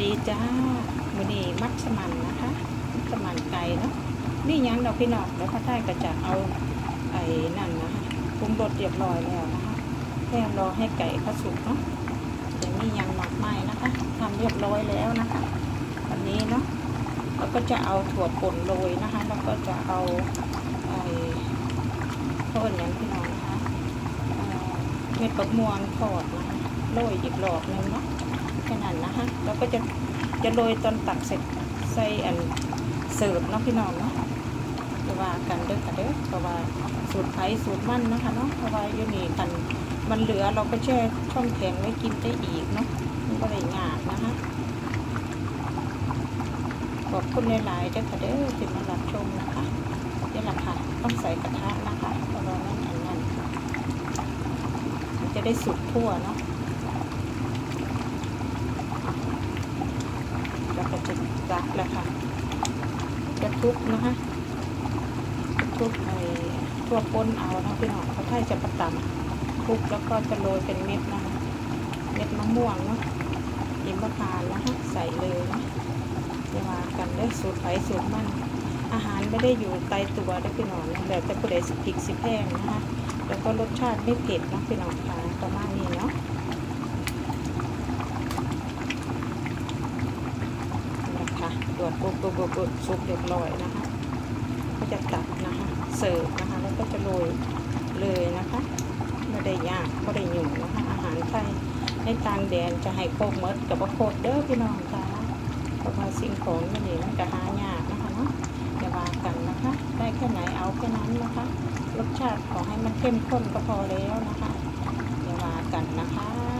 ดีจ้าวันนี้มัสมันนะคะมัสมันไก่เนาะนี่ยังเราพี่น้องแล้วก็ได้ก็จะเอาไอ้นั่นนะคะปรุงรสเรียบร้อยแล้วนะคะแค่รอให้ไก่เขาสุกเนาะยังมียังหมักไหม้นะคะทำเรียบร้อยแล้วนะคะวันนี้เนาะแล้วก็จะเอาถั่วป่นโรยนะคะแล้วก็จะเอาไอ้เพิ่นอย่างพี่น้องนะคะเม็ดปักม่วงทอดนะคะโรยอีกรอบหนึงเนาะ แค่นั้นนะคะแล้วก็จะจะโรยตอนตักเสร็จใส่อันเสิร์ฟเนาะพี่น้องเนาะจะว่ากันเด้อค่ะเด้อเพราะว่าสูตรไผ่สูตรมันนะคะเนาะเพราะว่าอยู่นี่กันมันเหลือเราก็แช่ช่องแข็งไว้กินได้อีกเนาะมันก็ได้ยากนะคะขอบคุณหลายๆเด้อค่ะเด้อที่มารับชมนะคะนี่แหละค่ะต้องใส่กระทะนะคะเพราะว่านั่นอันนั้นมันจะได้สุกทั่วเนาะ แล้ว ก็จะจับแล้วค่ะจะทุบนะคะทุบไอ้ทั่วปนเอานะพี่น้องเขาไทยจะประตำทุบแล้วก็จะโรยเป็นเม็ดนะคะเม็ดมะม่วงเนาะยิมมะพร้านะคะใส่เลยนะจะมากันได้สูตรไผ่สูตรมันอาหารไม่ได้อยู่ไตายตัวได้พี่น้องแบบแต่ผู้ใดสิพริกสิแพงนะคะแล้วก็รสชาติไม่เผ็ดนะพี่น้องค่ะประมาณนี้ เนาะนะคะตรวจปุ๊บกบปุ๊บปุ๊บซุปเรียบร้อยนะคะ ก็จะตักนะคะเสิร์ฟนะคะแล้วก็จะโรยเลยนะคะไม่ได้ยากไม่ได้หยุ่งนะคะอาหารไทยในต่างแดนจะให้โคกเมดกับว่าโคกเด้อพี่น้องค่ะเพราะว่าสิ่งของนี่นี่มันจะหายากนะคะเนาะอย่าว่ากันนะคะ ได้แค่ไหนเอาแค่นั้นนะคะรสชาติขอให้มันเข้มข้นก็พอแล้วนะคะอย่าว่ากันนะคะ